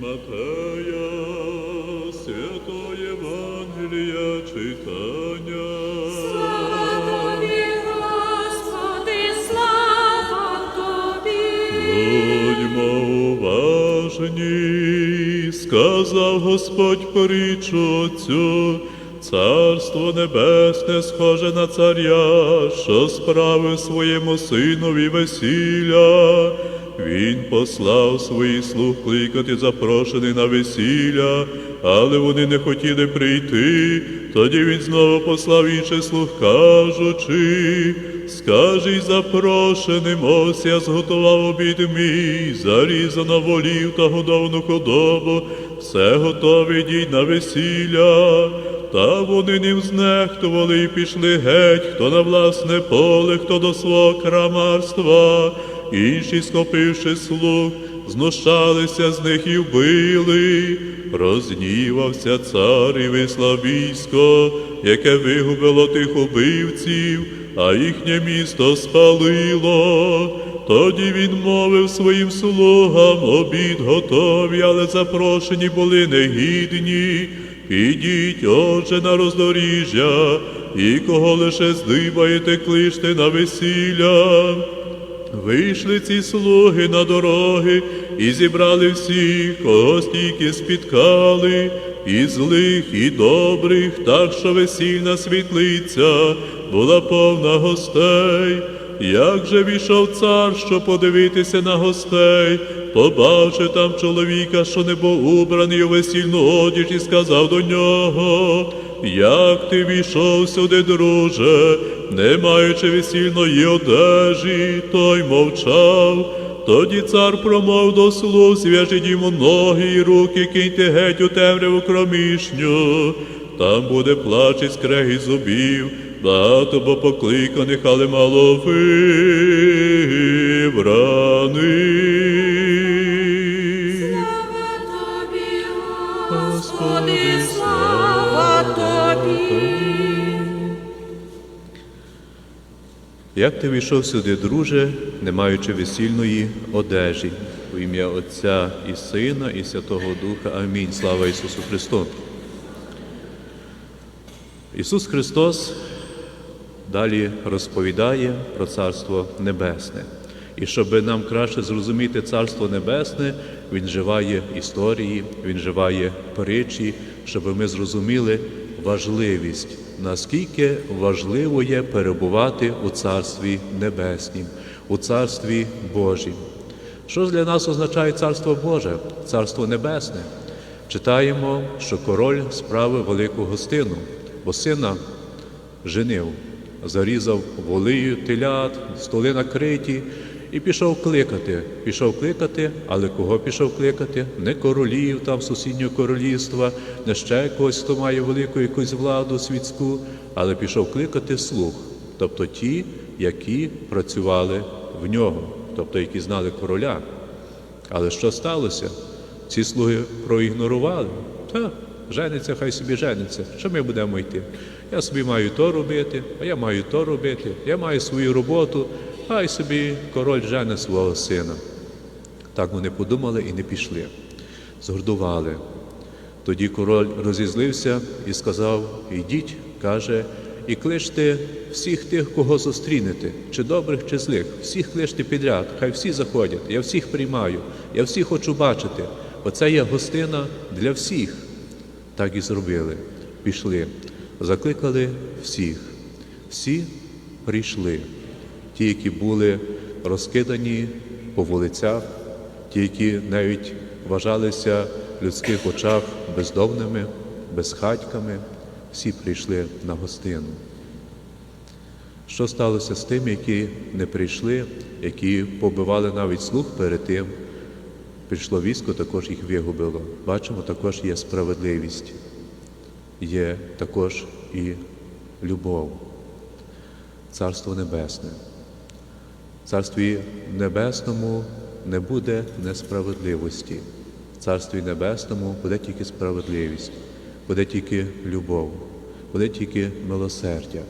Матея, Святого Євангелія читання. Тобі, Господи, слава Тобі. Будьмо уважні, сказав Господь притчу цю, Царство Небесне схоже на царя, що справив своєму синові весілля. Він послав своїх слуг кликати запрошених на весілля, але вони не хотіли прийти. Тоді він знову послав інших слуг, кажучи, скажи запрошеним, ось я зготував обід мій, зарізано волів та годовну худобу, все готове йдіть на весілля. Та вони ним знехтували і пішли геть, хто на власне поле, хто до свого крамарства. Інші, схопивши слуг, знущалися з них і вбили. Рознівався цар і вислав військо, яке вигубило тих убивців, а їхнє місто спалило. Тоді він мовив своїм слугам, обід готові, але запрошені були негідні. Підіть, отже, на роздоріжжя, і кого лише здибаєте, кличте на весілля. Вийшли ці слуги на дороги і зібрали всіх, кого стільки спіткали, і злих, і добрих, так що весільна світлиця була повна гостей. Як же війшов цар, щоб подивитися на гостей, побачив там чоловіка, що не був убраний у весільну одіж, і сказав до нього, як ти війшов сюди, друже, не маючи весільної одежі, той мовчав. Тоді цар промов до слуг, зв'яжіть йому ноги і руки, киньте геть у темряву кромішню. Там буде плач і скреги зубів, багато бо покликаних, але мало вибраних. Слава Тобі, Господи, слава Тобі. Як ти війшов сюди, друже, не маючи весільної одежі, у ім'я Отця і Сина, і Святого Духа. Амінь. Слава Ісусу Христу. Ісус Христос далі розповідає про Царство Небесне. І щоб нам краще зрозуміти Царство Небесне, Він вживає історії, Він вживає притчі, щоб ми зрозуміли важливість, наскільки важливо є перебувати у Царстві Небеснім, у Царстві Божім. Що ж для нас означає Царство Боже, Царство Небесне? Читаємо, що король справив велику гостину, бо сина женив, зарізав волею телят, столи накриті, і пішов кликати. Пішов кликати, але кого пішов кликати? Не королів там сусіднього королівства, не ще когось, хто має велику якусь владу світську, але пішов кликати слуг, тобто ті, які працювали в нього, тобто які знали короля. Але що сталося? Ці слуги проігнорували. Та, жениться, хай собі жениться. Що ми будемо йти? Я собі маю то робити, а я маю то робити, я маю свою роботу, хай собі король жене свого сина. Так вони подумали і не пішли. Згордували. Тоді король розізлився і сказав: Йдіть, каже, і кличте всіх тих, кого зустрінете, чи добрих, чи злих, всіх кличте підряд, хай всі заходять, я всіх приймаю, я всіх хочу бачити. Оце є гостина для всіх. Так і зробили. Пішли, закликали всіх. Всі прийшли. Ті, які були розкидані по вулицях, ті, які навіть вважалися в людських очах бездомними, безхатьками, всі прийшли на гостину. Що сталося з тими, які не прийшли, які побивали навіть слух перед тим? Прийшло військо, також їх вигубило. Бачимо, також є справедливість, є також і любов, Царство Небесне. Царстві Небесному не буде несправедливості. Царстві Небесному буде тільки справедливість, буде тільки любов, буде тільки милосердя.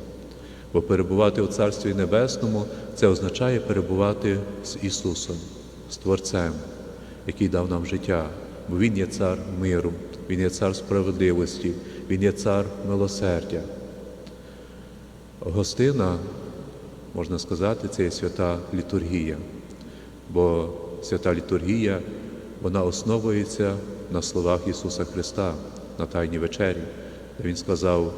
Бо перебувати у Царстві Небесному це означає перебувати з Ісусом, з Творцем, який дав нам життя, бо Він є цар миру, Він є цар справедливості, Він є цар милосердя. Гостина, можна сказати, це є свята літургія, бо свята літургія вона основується на словах Ісуса Христа на Тайній вечері, де Він сказав: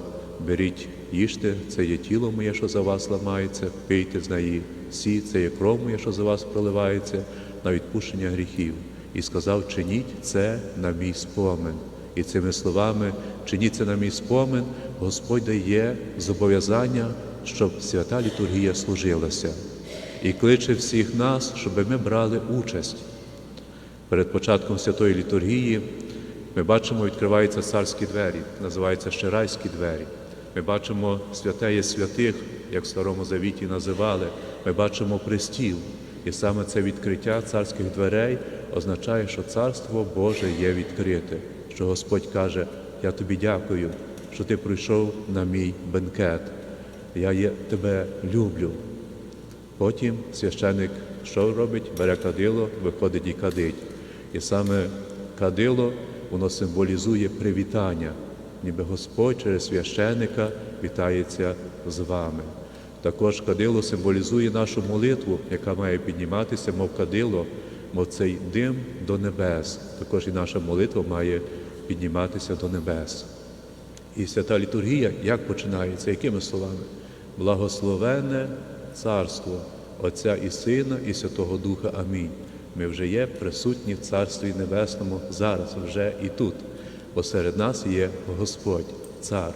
беріть, їжте, це є тіло моє, що за вас ламається, пийте з неї всі, це є кров моя, що за вас проливається, на відпущення гріхів. І сказав: чиніть це на мій спомин. І цими словами чиніть це на мій спомин, Господь дає зобов'язання, щоб свята літургія служилася. І кличе всіх нас, щоб ми брали участь. Перед початком святої літургії ми бачимо, відкриваються царські двері, називаються ще райські двері. Ми бачимо святеє святих, як в Старому Завіті називали. Ми бачимо престіл. І саме це відкриття царських дверей означає, що Царство Боже є відкрите, що Господь каже: Я тобі дякую, що ти прийшов на мій бенкет. Я є, тебе люблю. Потім священик що робить? Бере кадило, виходить і кадить. І саме кадило воно символізує привітання, ніби Господь через священика вітається з вами. Також кадило символізує нашу молитву, яка має підніматися, мов кадило, мов цей дим до небес. Також і наша молитва має підніматися до небес. І свята літургія як починається? Якими словами? Благословенне царство Отця і Сина, і Святого Духа. Амінь. Ми вже є присутні в Царстві Небесному зараз, вже і тут, бо серед нас є Господь, Цар.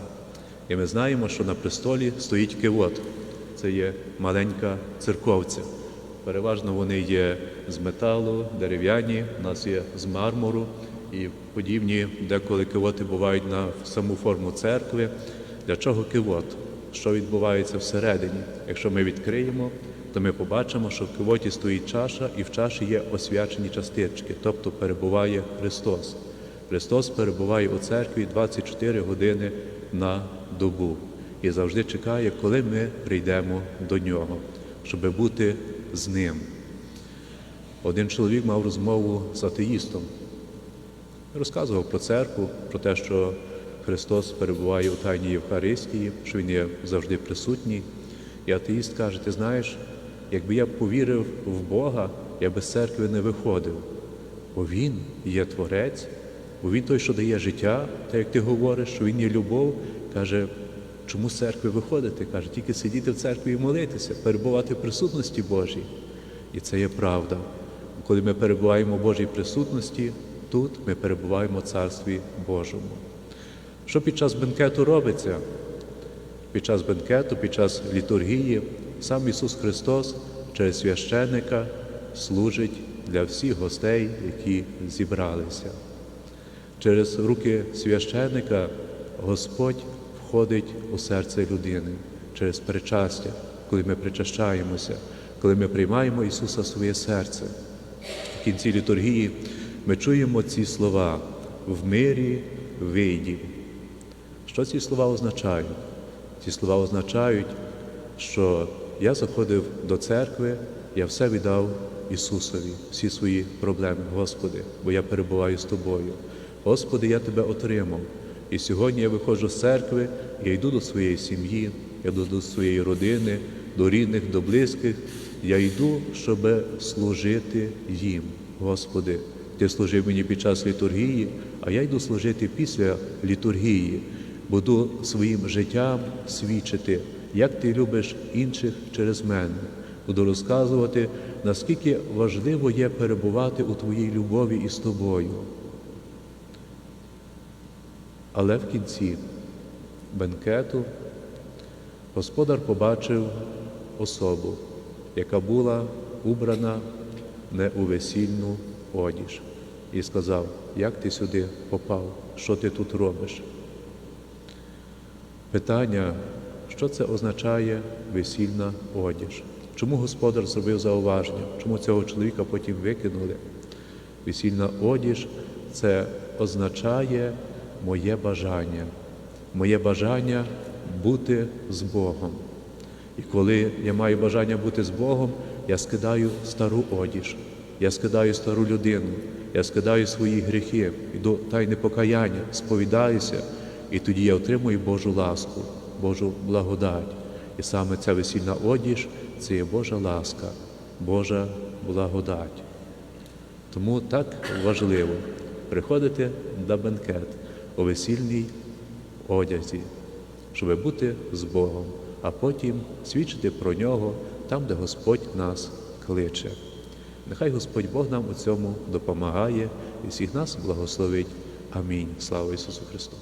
І ми знаємо, що на престолі стоїть кивот. Це є маленька церковця. Переважно вони є з металу, дерев'яні, у нас є з мармуру і подібні, деколи кивоти бувають на саму форму церкви. Для чого кивот? Що відбувається всередині? Якщо ми відкриємо, то ми побачимо, що в кивоті стоїть чаша, і в чаші є освячені частички, тобто перебуває Христос. Христос перебуває у церкві 24 години на добу і завжди чекає, коли ми прийдемо до нього, щоб бути з ним. Один чоловік мав розмову з атеїстом, розказував про церкву, про те, що Христос перебуває у Тайній Євхаристії, що Він є завжди присутній. І атеїст каже: Ти знаєш, якби я повірив в Бога, я без церкви не виходив, бо Він є Творець, бо Він той, що дає життя, так як ти говориш, що Він є любов, каже, чому з церкви виходити? Каже, тільки сидіти в церкві і молитися, перебувати в присутності Божій. І це є правда. Коли ми перебуваємо в Божій присутності, тут ми перебуваємо в Царстві Божому. Що під час бенкету робиться? Під час бенкету, під час літургії, сам Ісус Христос через священика служить для всіх гостей, які зібралися. Через руки священика Господь входить у серце людини через причастя, коли ми причащаємося, коли ми приймаємо Ісуса в своє серце. В кінці літургії ми чуємо ці слова в мирі вийдів. Що ці слова означають? Ці слова означають, що я заходив до церкви, я все віддав Ісусові, всі свої проблеми, Господи, бо я перебуваю з Тобою. Господи, я Тебе отримав. І сьогодні я виходжу з церкви, я йду до своєї сім'ї, я йду до своєї родини, до рідних, до близьких. Я йду, щоб служити їм, Господи. Ти служив мені під час літургії, а я йду служити після літургії. Буду своїм життям свідчити, як ти любиш інших через мене. Буду розказувати, наскільки важливо є перебувати у твоїй любові із тобою. Але в кінці бенкету господар побачив особу, яка була убрана не у весільну одіж, і сказав, як ти сюди попав, що ти тут робиш? Питання, що це означає весільна одіж? Чому господар зробив зауваження? Чому цього чоловіка потім викинули? Весільна одіж це означає моє бажання, моє бажання бути з Богом. І коли я маю бажання бути з Богом, я скидаю стару одіж, Я скидаю стару людину, я скидаю свої гріхи, йду тайне покаяння, сповідаюся, і тоді я отримую Божу ласку, Божу благодать. І саме ця весільна одіж це є Божа ласка, Божа благодать. Тому так важливо приходити на бенкет у весільній одязі, щоб бути з Богом, а потім свідчити про нього там, де Господь нас кличе. Нехай Господь Бог нам у цьому допомагає і всіх нас благословить. Амінь. Слава Ісусу Христу!